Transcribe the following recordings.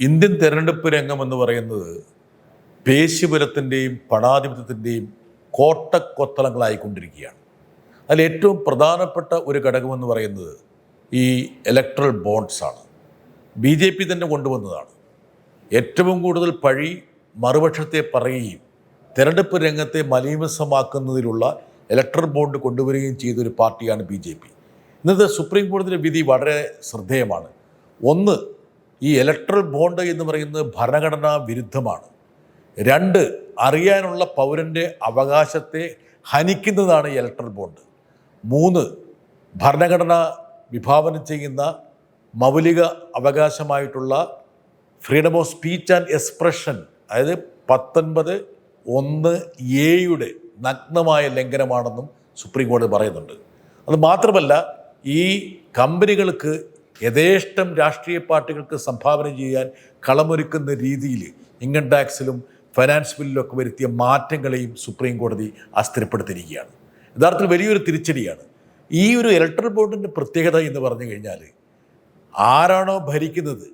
Indian തെരഞ്ഞെടുപ്പ് രംഗം എന്ന് പറയുന്നത് പേശിപുരത്തിന്റെയും പണാധിപത്യത്തിന്റെയും കോട്ടക്കൊത്തളങ്ങളായിക്കൊണ്ടിരിക്കുകയാണ്. അതിൽ ഏറ്റവും പ്രധാനപ്പെട്ട ഒരു ഘടകമെന്ന് പറയുന്നത് ഈ ഇലക്ട്രൽ ബോണ്ട്സ് ആണ്. ബി ജെ പി തന്നെ കൊണ്ടുവന്നതാണ്. ഏറ്റവും കൂടുതൽ പഴി മറുപക്ഷത്തെ പറയുകയും തെരഞ്ഞെടുപ്പ് രംഗത്തെ മലീമസമാക്കുന്നതിലുള്ള ഇലക്ട്രൽ ബോണ്ട് കൊണ്ടുവരികയും ചെയ്തൊരു പാർട്ടിയാണ് ബി ജെ പി. ഇന്നത്തെ സുപ്രീം കോടതിയുടെ വിധി വളരെ ശ്രദ്ധേയമാണ്. ഒന്ന് ഈ ഇലക്ട്രൽ ബോണ്ട് എന്ന് പറയുന്നത് ഭരണഘടനാ വിരുദ്ധമാണ്. രണ്ട് അറിയാനുള്ള പൗരന്റെ അവകാശത്തെ ഹനിക്കുന്നതാണ് ഈ ഇലക്ട്രൽ ബോണ്ട് മൂന്ന് ഭരണഘടന വിഭാവനം ചെയ്യുന്ന മൗലിക അവകാശമായിട്ടുള്ള freedom of speech and expression അതായത് പത്തൊൻപത് ഒന്ന് എയുടെ നഗ്നമായ ലംഘനമാണെന്നും സുപ്രീം കോടതി പറയുന്നുണ്ട്. അത് മാത്രമല്ല ഈ കമ്പനികൾക്ക് യഥേഷ്ടം രാഷ്ട്രീയ പാർട്ടികൾക്ക് സംഭാവന ചെയ്യാൻ കളമൊരുക്കുന്ന രീതിയിൽ ഇൻകം ടാക്സിലും ഫൈനാൻസ് ബില്ലിലൊക്കെ വരുത്തിയ മാറ്റങ്ങളെയും സുപ്രീം കോടതി അസ്ഥിരപ്പെടുത്തിയിരിക്കുകയാണ്. യഥാർത്ഥത്തിൽ വലിയൊരു തിരിച്ചടിയാണ്. ഈ ഒരു ഇലക്ട്രൽ ബോർഡിന്റെ പ്രത്യേകത എന്ന് പറഞ്ഞു കഴിഞ്ഞാൽ ആരാണോ ഭരിക്കുന്നത്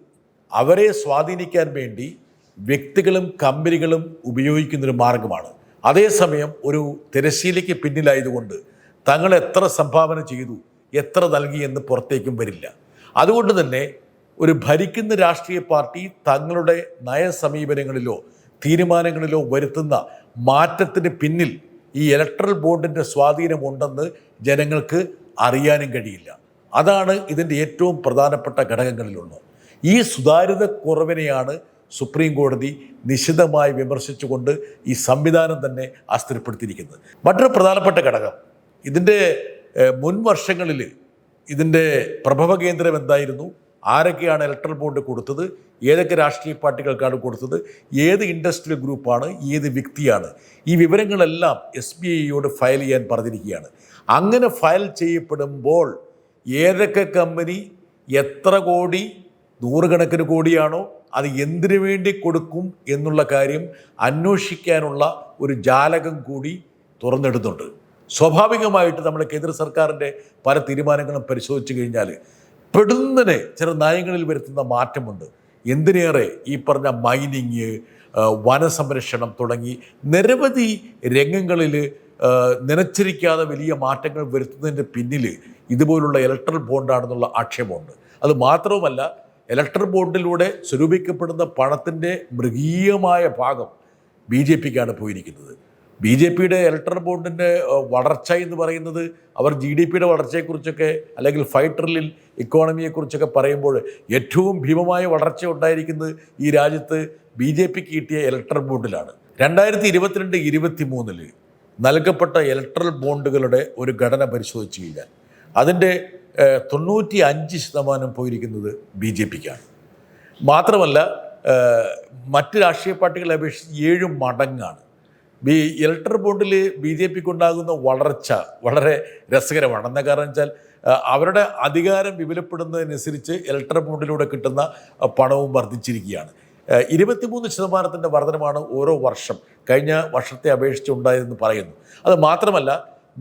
അവരെ സ്വാധീനിക്കാൻ വേണ്ടി വ്യക്തികളും കമ്പനികളും ഉപയോഗിക്കുന്നൊരു മാർഗമാണ്. അതേസമയം ഒരു തിരശ്ശീലയ്ക്ക് പിന്നിലായതുകൊണ്ട് തങ്ങൾ എത്ര സംഭാവന ചെയ്തു എത്ര നൽകി എന്ന് പുറത്തേക്കും വരില്ല. അതുകൊണ്ട് തന്നെ ഒരു ഭരിക്കുന്ന രാഷ്ട്രീയ പാർട്ടി തങ്ങളുടെ നയസമീപനങ്ങളിലോ തീരുമാനങ്ങളിലോ വരുത്തുന്ന മാറ്റത്തിന് പിന്നിൽ ഈ ഇലക്ട്രൽ ബോണ്ടിന്റെ സ്വാധീനമുണ്ടെന്ന് ജനങ്ങൾക്ക് അറിയാനും കഴിയില്ല. അതാണ് ഇതിന്റെ ഏറ്റവും പ്രധാനപ്പെട്ട ഘടകങ്ങളിലൊന്ന്. ഈ സുതാര്യത കുറവിനെയാണ് സുപ്രീം കോടതി നിശിതമായി വിമർശിച്ചുകൊണ്ട് ഈ സംവിധാനം തന്നെ അസ്ഥിരപ്പെടുത്തിയിരിക്കുന്നത്. മറ്റൊരു പ്രധാനപ്പെട്ട ഘടകം ഇതിന്റെ മുൻവർഷങ്ങളിൽ മുൻ വർഷങ്ങളിൽ ഇതിന്റെ പ്രഭവ കേന്ദ്രം എന്തായിരുന്നു? ആരൊക്കെയാണ് ഇലക്ട്രൽ ബോണ്ട് കൊടുത്തത്? ഏതൊക്കെ രാഷ്ട്രീയ പാർട്ടികൾക്കാണ് കൊടുത്തത്? ഏത് ഇൻഡസ്ട്രിയൽ ഗ്രൂപ്പാണ് ഏത് വ്യക്തിയാണ്? ഈ വിവരങ്ങളെല്ലാം എസ് ബി ഐയോട് ഫയൽ ചെയ്യാൻ പറഞ്ഞിരിക്കുകയാണ്. അങ്ങനെ ഫയൽ ചെയ്യപ്പെടുമ്പോൾ ഏതൊക്കെ കമ്പനി എത്ര കോടി നൂറുകണക്കിന് കോടിയാണോ അത് എന്തിനു വേണ്ടി കൊടുക്കും എന്നുള്ള കാര്യം അന്വേഷിക്കാനുള്ള ഒരു ജാലകം കൂടി തുറന്നെടുത്തുണ്ട് സ്വാഭാവികമായിട്ട് നമ്മുടെ കേന്ദ്ര സർക്കാരിന്റെ പല തീരുമാനങ്ങളും പരിശോധിച്ചു കഴിഞ്ഞാൽ പെടുന്നനെ ചില നയങ്ങളിൽ വരുത്തുന്ന മാറ്റമുണ്ട്. എന്തിനേറെ ഈ പറഞ്ഞ മൈനിങ് വനസംരക്ഷണം തുടങ്ങി നിരവധി രംഗങ്ങളിൽ നനച്ചിരിക്കാതെ വലിയ മാറ്റങ്ങൾ വരുത്തുന്നതിന്റെ പിന്നിൽ ഇതുപോലുള്ള ഇലക്ട്രൽ ബോണ്ടാണെന്നുള്ള ആക്ഷേപമുണ്ട്. അത് മാത്രവുമല്ല ഇലക്ട്രൽ ബോണ്ടിലൂടെ സ്വരൂപിക്കപ്പെടുന്ന പണത്തിന്റെ മൃഗീയമായ ഭാഗം ബി ജെ പിക്കാണ് പോയിരിക്കുന്നത്. ബി ജെ പിയുടെ ഇലക്ട്രൽ ബോണ്ടിന്റെ വളർച്ച എന്ന് പറയുന്നത് അവർ ജി ഡി പിയുടെ വളർച്ചയെക്കുറിച്ചൊക്കെ അല്ലെങ്കിൽ ട്രില്യൺ ഇക്കോണമിയെക്കുറിച്ചൊക്കെ പറയുമ്പോൾ ഏറ്റവും ഭീമമായ വളർച്ച ഉണ്ടായിരിക്കുന്നത് ഈ രാജ്യത്ത് ബി ജെ പിക്ക് കിട്ടിയ ഇലക്ട്രൽ ബോണ്ടിലാണ്. രണ്ടായിരത്തി ഇരുപത്തിരണ്ട് ഇരുപത്തി മൂന്നിൽ നൽകപ്പെട്ട ഇലക്ട്രൽ ബോണ്ടുകളുടെ ഒരു ഘടന പരിശോധിച്ച് കഴിഞ്ഞാൽ അതിന്റെ തൊണ്ണൂറ്റി അഞ്ച് ശതമാനം പോയിരിക്കുന്നത് ബി ജെ പിക്കാണ്. മാത്രമല്ല മറ്റ് രാഷ്ട്രീയ പാർട്ടികളെ അപേക്ഷിച്ച് ഏഴ് മടങ്ങാണ്. ബി ഇലക്ട്രൽ ബോണ്ടിൽ ബി ജെ പിക്ക് ഉണ്ടാകുന്ന വളർച്ച വളരെ രസകരമാണ് എന്താ കാരണം വെച്ചാൽ അവരുടെ അധികാരം വിപുലപ്പെടുന്നതിനനുസരിച്ച് ഇലക്ടർ ബോണ്ടിലൂടെ കിട്ടുന്ന പണവും വർദ്ധിച്ചിരിക്കുകയാണ്. ഇരുപത്തിമൂന്ന് ശതമാനത്തിന്റെ വർധനമാണ് ഓരോ വർഷം കഴിഞ്ഞ വർഷത്തെ അപേക്ഷിച്ച് ഉണ്ടായതെന്ന് പറയുന്നു. അത് മാത്രമല്ല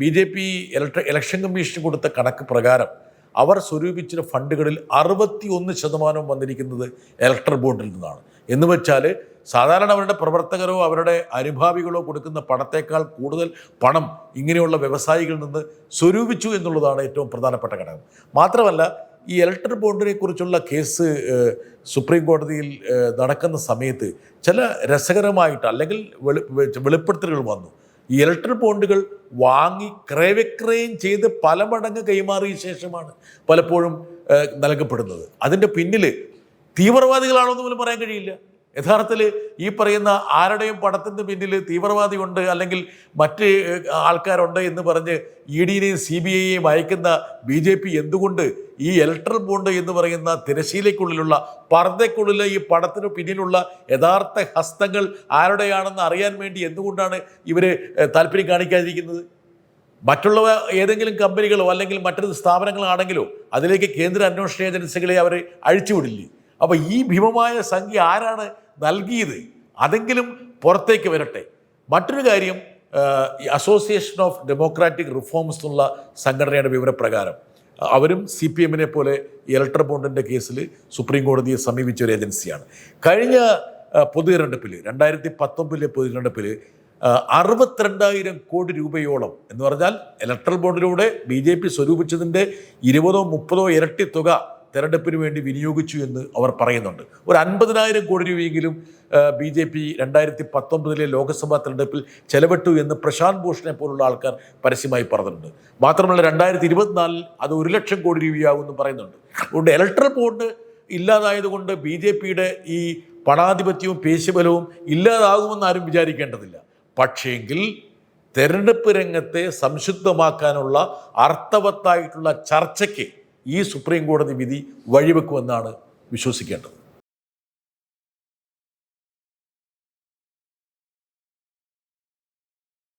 ബി ജെ പി ഇലക്ട്ര ഇലക്ഷൻ കമ്മീഷൻ കൊടുത്ത കണക്ക് പ്രകാരം അവർ സ്വരൂപിച്ച ഫണ്ടുകളിൽ അറുപത്തി ഒന്ന് ശതമാനം വന്നിരിക്കുന്നത് ഇലക്ട്രൽ ബോണ്ടിൽ നിന്നാണ്. എന്ന് വെച്ചാൽ സാധാരണ അവരുടെ പ്രവർത്തകരോ അവരുടെ അനുഭാവികളോ കൊടുക്കുന്ന പണത്തേക്കാൾ കൂടുതൽ പണം ഇങ്ങനെയുള്ള വ്യവസായികളിൽ നിന്ന് സ്വരൂപിച്ചു എന്നുള്ളതാണ് ഏറ്റവും പ്രധാനപ്പെട്ട ഘടകം. മാത്രമല്ല ഈ ഇലക്ട്രിക് ബോണ്ടിനെ കുറിച്ചുള്ള കേസ് സുപ്രീം കോടതിയിൽ നടക്കുന്ന സമയത്ത് ചില രസകരമായിട്ട് അല്ലെങ്കിൽ വെളി വെളിപ്പെടുത്തലുകൾ വന്നു. ഈ ഇലക്ട്രിക് ബോണ്ടുകൾ വാങ്ങി ക്രയവിക്രയം ചെയ്ത് പല മടങ്ങ് കൈമാറിയ ശേഷമാണ് പലപ്പോഴും നൽകപ്പെടുന്നത്. അതിന്റെ പിന്നിൽ തീവ്രവാദികളാണോ എന്ന് പോലും പറയാൻ കഴിയില്ല. യഥാർത്ഥത്തിൽ ഈ പറയുന്ന ആരുടെയും പണത്തിന്റെ പിന്നിൽ തീവ്രവാദിയുണ്ട് അല്ലെങ്കിൽ മറ്റ് ആൾക്കാരുണ്ട് എന്ന് പറഞ്ഞ് ഇ ഡിനെയും സി ബി ഐയെയും അയക്കുന്ന ബി ജെ പി എന്തുകൊണ്ട് ഈ ഇലക്ട്രൽ ബോണ്ട് എന്ന് പറയുന്ന തിരശീലയ്ക്കുള്ളിലുള്ള പർദ്ദയ്ക്കുള്ളിലെ ഈ പണത്തിന് പിന്നിലുള്ള യഥാർത്ഥ ഹസ്തങ്ങൾ ആരുടെയാണെന്ന് അറിയാൻ വേണ്ടി എന്തുകൊണ്ടാണ് ഇവർ താല്പര്യം കാണിക്കാതിരിക്കുന്നത്? മറ്റുള്ളവ ഏതെങ്കിലും കമ്പനികളോ അല്ലെങ്കിൽ മറ്റൊരു സ്ഥാപനങ്ങളാണെങ്കിലോ അതിലേക്ക് കേന്ദ്ര അന്വേഷണ ഏജൻസികളെ അവർ അഴിച്ചുവിടില്ലേ? അപ്പോൾ ഈ ഭീമമായ സംഖ്യ ആരാണ് നൽകിയത്. അതെങ്കിലും പുറത്തേക്ക് വരട്ടെ. മറ്റൊരു കാര്യം അസോസിയേഷൻ ഓഫ് ഡെമോക്രാറ്റിക് റിഫോംസ് എന്നുള്ള സംഘടനയുടെ വിവരപ്രകാരം അവരും സി പി എമ്മിനെ പോലെ ഇലക്ട്ര ബോണ്ടിന്റെ കേസിൽ സുപ്രീം കോടതിയെ സമീപിച്ച ഒരു ഏജൻസിയാണ് കഴിഞ്ഞ ആ, പൊതു തിരഞ്ഞെടുപ്പിൽ രണ്ടായിരത്തി പത്തൊമ്പതിലെ പൊതു തിരഞ്ഞെടുപ്പിൽ അറുപത്തിരണ്ടായിരം കോടി രൂപയോളം എന്ന് പറഞ്ഞാൽ ഇലക്ട്രൽ ബോണ്ടിലൂടെ ബി ജെ പി സ്വരൂപിച്ചതിന്റെ ഇരുപതോ മുപ്പതോ ഇരട്ടി തുക തെരഞ്ഞെടുപ്പിന് വേണ്ടി വിനിയോഗിച്ചു എന്ന് അവർ പറയുന്നുണ്ട്. ഒരു അൻപതിനായിരം കോടി രൂപയെങ്കിലും ബി ജെ പി രണ്ടായിരത്തി പത്തൊമ്പതിലെ ലോക്സഭാ തെരഞ്ഞെടുപ്പിൽ ചെലവിട്ടു എന്ന് പ്രശാന്ത് ഭൂഷണെ പോലുള്ള ആൾക്കാർ പരസ്യമായി പറഞ്ഞിട്ടുണ്ട്. മാത്രമല്ല രണ്ടായിരത്തി ഇരുപത്തിനാലിൽ അത് ഒരു ലക്ഷം കോടി രൂപയാകുമെന്ന് പറയുന്നുണ്ട്. അതുകൊണ്ട് ഇലക്ട്രൽ ബോണ്ട് ഇല്ലാതായതുകൊണ്ട് ബി ജെ പിയുടെ ഈ പണാധിപത്യവും പേശിബലവും ഇല്ലാതാകുമെന്ന് ആരും വിചാരിക്കേണ്ടതില്ല. പക്ഷേങ്കിൽ തെരഞ്ഞെടുപ്പ് രംഗത്തെ സംശുദ്ധമാക്കാനുള്ള അർത്ഥവത്തായിട്ടുള്ള ചർച്ചയ്ക്ക് ഈ സുപ്രീം കോടതി വിധി വഴിവെക്കുമെന്നാണ് വിശ്വസിക്കേണ്ടത്.